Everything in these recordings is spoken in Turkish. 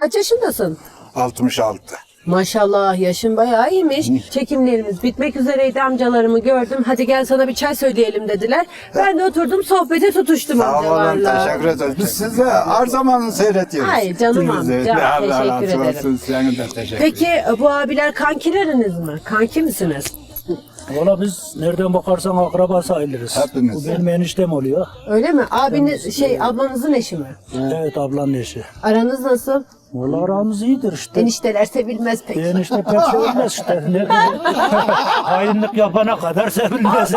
Kaç yaşındasın? 66. Maşallah yaşın bayağı iyiymiş. Çekimlerimiz bitmek üzereydi amcalarımı gördüm. Hadi gel sana bir çay söyleyelim dediler. Ben de oturdum sohbete tutuştum Sağ olun, amcalarla. teşekkür ederiz. Biz sizi her zaman seyrediyoruz. Ay, canım amca, Allah teşekkür razı ederim. olsun, Senin de teşekkür Peki bu abiler kankileriniz mi? Kanki misiniz? Valla biz nereden bakarsan akraba sayılırız. Hepimiz. Bu benim eniştem oluyor. Öyle mi? Abiniz şey ablanızın eşi mi? Evet ablanın eşi. Aranız nasıl? Valla aramız iyidir işte. Enişteler sevilmez pek. Enişte pek sevilmez işte. Ne Hainlik yapana kadar sevilmez.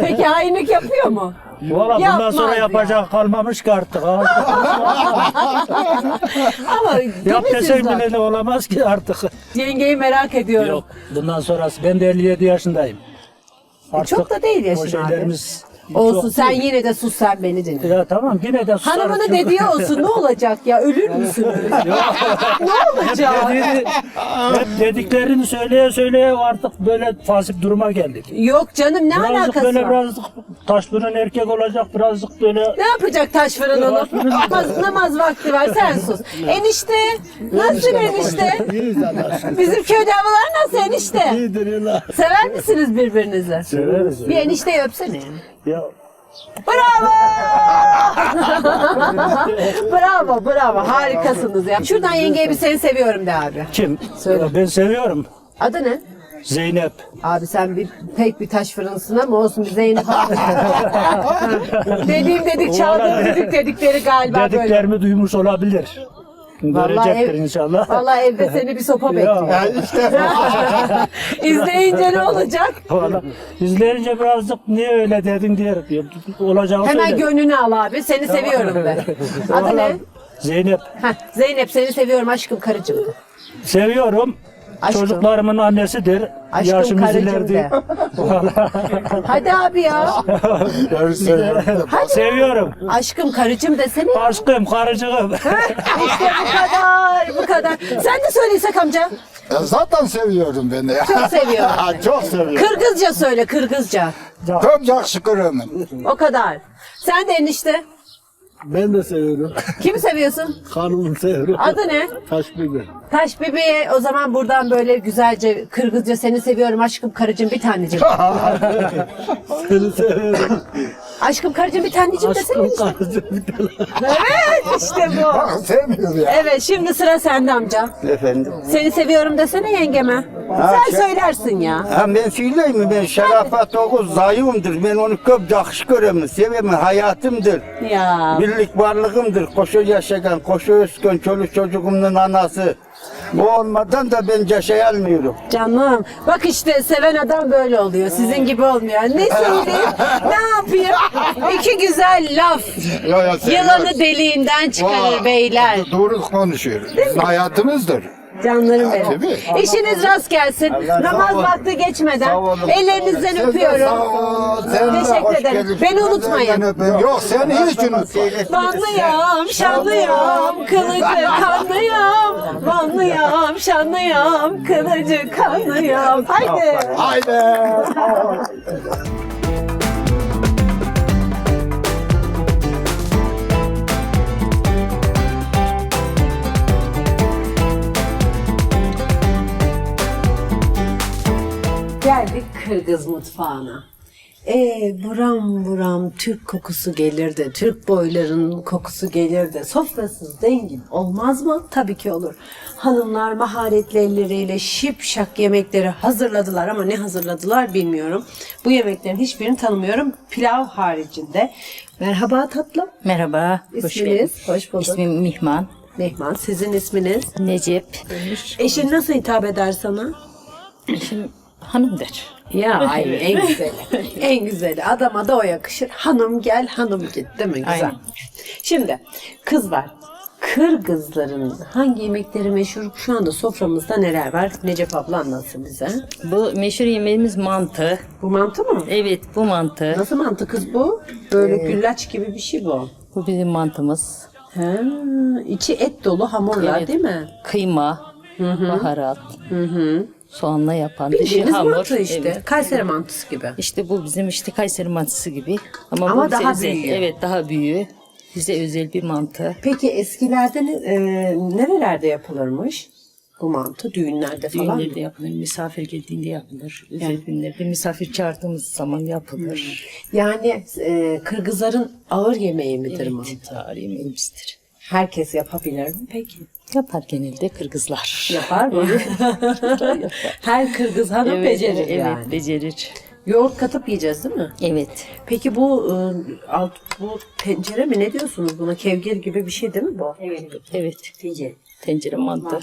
Peki hainlik yapıyor mu? Valla bundan Yapmaz sonra ya. yapacak kalmamış ki artık. Ama Yap değil desen misiniz bile ne olamaz ki artık. Yengeyi merak ediyorum. Yok. Bundan sonrası ben de 57 yaşındayım. çok da değil yaşın O abi. şeylerimiz Olsun sen değil. yine de sus sen beni dinle. Ya tamam yine de susarız. Hanımının çünkü- dediği olsun ne olacak ya ölür müsünüz? ne olacak? Dediğini, hep dediklerini söyleye söyleye artık böyle fasip duruma geldik. Yok canım ne Birazcık alakası böyle var? birazcık taş fırın erkek olacak birazcık böyle Ne yapacak taş fırın onu? namaz, namaz vakti var sen sus. Enişte nasıl enişte? Bizim köyde havalar nasıl enişte? Sever misiniz birbirinizi? severiz. Bir enişteyi öpsene. Ya, Bravo! bravo, bravo. Harikasınız ya. Şuradan yengeye bir seni seviyorum de abi. kim? Söyle. Ya ben seviyorum. Adı ne? Zeynep. Abi sen bir pek bir taş fırınsın ama olsun bir Zeynep abi. Dediğim dedik çaldığım dedik dedikleri galiba böyle. Dediklerimi duymuş olabilir. Görecektir ev- inşallah. Vallahi evde seni bir sopa bekliyor. Ya işte İzleyince ne olacak? Valla izleyince birazcık niye öyle dedin diye olacağı Hemen söyle. gönlünü al abi. Seni seviyorum de. Adı ne? Zeynep. Heh, Zeynep seni seviyorum aşkım karıcığım. Seviyorum. Aşkım. Çocuklarımın annesidir. Aşkım Yaşımız karıcığım ileride. de. Hadi abi ya. seviyorum. Seviyorum. Aşkım karıcığım desene. Aşkım, karıcığım. İşte bu kadar, bu kadar. Sen de söylesek amca. Ya zaten seviyorum beni. Çok seviyorum. Çok seviyorum. Kırgızca söyle, Kırgızca. Çok yakışıkırım. O kadar. Sen de enişte. Ben de seviyorum. Kimi seviyorsun? Hanımı seviyorum. Adı ne? Taş biber. Taş bebeğe o zaman buradan böyle güzelce Kırgızca seni seviyorum aşkım karıcığım bir tanecim. Seni seviyorum. Aşkım karıcığım bir tanecim desene Aşkım enişte. karıcığım bir tane. Evet işte bu. Bak sevmiyor ya. Evet şimdi sıra sende amca. Efendim. Seni seviyorum desene yengeme. Sen şey- söylersin ya. Ha ben söyleyeyim mi? Ben Şerafet Oğuz zayıfımdır. Ben onu çok yakış göremem. Sevemem. Hayatımdır. Ya. Birlik varlığımdır. Koşu yaşayan, koşu özkön, çoluk çocuğumun anası. O olmadan da ben yaşayamıyorum. Canım bak işte seven adam böyle oluyor. Sizin gibi olmuyor. Ne söyleyeyim? ne yapayım? İki güzel laf. Yo, seviyoruz. Yılanı deliğinden çıkarır Vay, beyler. Doğru konuşuyoruz. Bizim hayatımızdır. Canlarım Tabii. benim. İşiniz rast gelsin. Allah Namaz sağ vakti geçmeden Sağ olun. ellerinizden Sen de öpüyorum. sağ ol, sen de Teşekkür hoş ederim. geldin. Beni unutmayın. Yok seni hiç unutma. Vanlıyam, şanlıyam, kılıcı kanlıyam. Vanlıyam, şanlıyam, kılıcı kanlıyam. Haydi. Haydi. Geldik Kırgız mutfağına. Ee, buram buram Türk kokusu gelirdi. Türk boyların kokusu gelirdi. Sofrasız zengin olmaz mı? Tabii ki olur. Hanımlar maharetli elleriyle şipşak yemekleri hazırladılar ama ne hazırladılar bilmiyorum. Bu yemeklerin hiçbirini tanımıyorum. Pilav haricinde. Merhaba tatlım. Merhaba, hoş İsminiz? Hoş bulduk. İsmim Mihman. Mehman. Sizin isminiz? Necip. Eşin nasıl hitap eder sana? Eşim hanımdır. Ya ay en güzeli. en güzeli. Adama da o yakışır. Hanım gel, hanım git değil mi? Güzel. Aynen. Şimdi kızlar. Kırgızların hangi yemekleri meşhur? Şu anda soframızda neler var? Necep abla anlatsın bize. Bu meşhur yemeğimiz mantı. Bu mantı mı? Evet, bu mantı. Nasıl mantı kız bu? Böyle güllaç gibi bir şey bu. Bu bizim mantımız. He, içi et dolu hamurlar Evet. değil mi? Kıyma, baharat, soğanla yapan Bildiğimiz dışı hamur. mantı işte. Evet. Kayseri mantısı gibi. İşte bu bizim işte Kayseri mantısı gibi. Ama, Ama bu daha sebze. büyüğü. Evet, daha büyüğü. Bize özel bir mantı. Peki eskilerde ne- e, nerelerde yapılırmış bu mantı? Düğünlerde falan? Düğünlerde yapılır, misafir geldiğinde yapılır. Özel günlerde misafir çağırdığımız zaman yapılır. Yani e, Kırgızların ağır yemeği midir mantı? Evet, tarih yemeğimizdir. Herkes yapabilir mi peki? Yapar genelde Kırgızlar. Yapar mı? Her Kırgız hanım becerir evet, yani. becerir. Yoğurt katıp yiyeceğiz değil mi? Evet. Peki bu e, alt bu tencere mi ne diyorsunuz buna? Kevgir gibi bir şey değil mi bu? Evet. Evet. Tencere. Tencere mantı.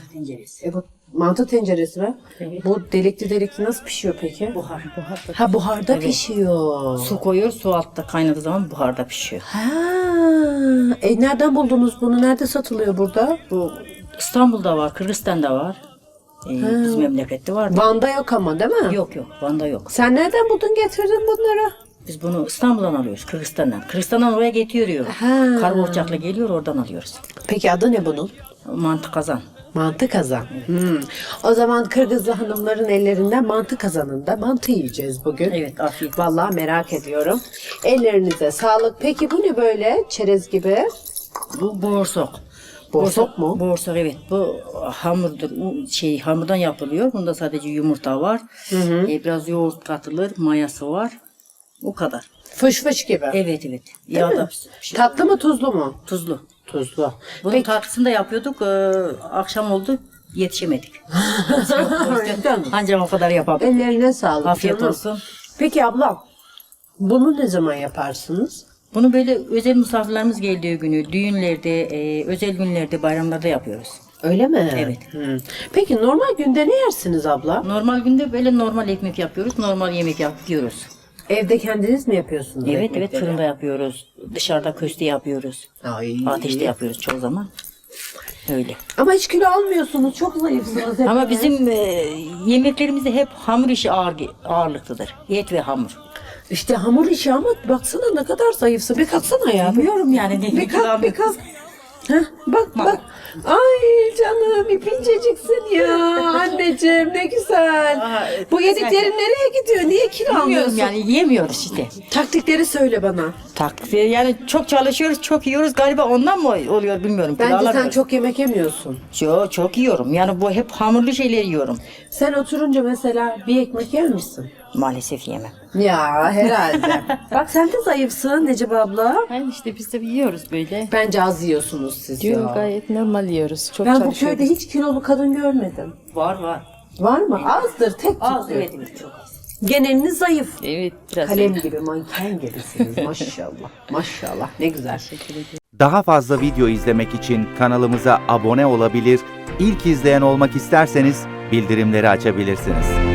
E bu mantı tenceresi mi? Bu delikli delikli nasıl pişiyor peki? Buhar. Buhar. Ha buharda pişiyor. Su koyuyor, su altta kaynadığı zaman buharda pişiyor. Ha, e nereden buldunuz bunu? Nerede satılıyor burada? Bu İstanbul'da var, Kırgızistan'da var. Ee, bizim memlekette var. Van'da yok ama değil mi? Yok yok, Van'da yok. Sen nereden buldun getirdin bunları? Biz bunu İstanbul'dan alıyoruz, Kırgızistan'dan. Kırgızistan'dan oraya getiriyor. Ha. Kargo uçakla geliyor, oradan alıyoruz. Peki adı ne bunun? Mantı kazan. Mantı kazan. Hmm. O zaman Kırgızlı hanımların ellerinden mantı kazanında mantı yiyeceğiz bugün. Evet, afiyet. Vallahi merak ediyorum. Ellerinize sağlık. Peki bu ne böyle? Çerez gibi. Bu borsok. Borsok mu? Borsok evet. Bu hamurdur. Bu şey hamurdan yapılıyor. Bunda sadece yumurta var. Ee, biraz yoğurt katılır, mayası var. O kadar. Fış fış gibi. Evet evet. Yağda şey, Tatlı mı tuzlu mu? tuzlu. Tuzlu. Bunun tatlısını da yapıyorduk. Ee, akşam oldu. Yetişemedik. Ancak o kadar yapabildik. Ellerine sağlık. Afiyet canım. olsun. Peki ablam. Bunu ne zaman yaparsınız? Bunu böyle özel misafirlerimiz geldiği günü, düğünlerde, e, özel günlerde, bayramlarda yapıyoruz. Öyle mi? Evet. Hmm. Peki normal günde ne yersiniz abla? Normal günde böyle normal ekmek yapıyoruz, normal yemek yapıyoruz. Evde kendiniz mi yapıyorsunuz? Evet evet ekmekleri? fırında yapıyoruz. Dışarıda köfte yapıyoruz. Ay. Ateşte yapıyoruz çoğu zaman. Öyle. Ama hiç kilo almıyorsunuz. Çok zayıfsınız. hep. Ama bizim e, yemeklerimizde hep hamur işi ağır, ağırlıklıdır. Et ve hamur. İşte hamur işi ama baksana ne kadar zayıfsın. Bir kalksana ya. Bilmiyorum yani. Ne Bir kalk bir kalk. Heh, bak bak. Ay canım ipinceciksin ya anneciğim ne güzel. Aa, Bu yediklerin nereye gidiyor? Niye kilo Bilmiyorum almıyorsun? yani yiyemiyoruz işte. Taktikleri söyle bana. Takviye yani çok çalışıyoruz, çok yiyoruz. Galiba ondan mı oluyor bilmiyorum. Kilo Bence sen alamıyoruz. çok yemek yemiyorsun. Çok, çok yiyorum. Yani bu hep hamurlu şeyler yiyorum. Sen oturunca mesela bir ekmek yer misin? Maalesef yemem. Ya herhalde. Bak sen de zayıfsın Necip abla. Yani işte biz de yiyoruz böyle. Bence az yiyorsunuz siz Diyor ya. gayet normal yiyoruz. Çok Ben bu çalışıyoruz. köyde hiç kilolu kadın görmedim. Var var. Var mı? Azdır tek Az evet, evet çok az. Geneliniz zayıf. Evet biraz. Kalem gibi, manken gibisiniz maşallah. Maşallah ne güzel. Daha fazla video izlemek için kanalımıza abone olabilir, ilk izleyen olmak isterseniz bildirimleri açabilirsiniz.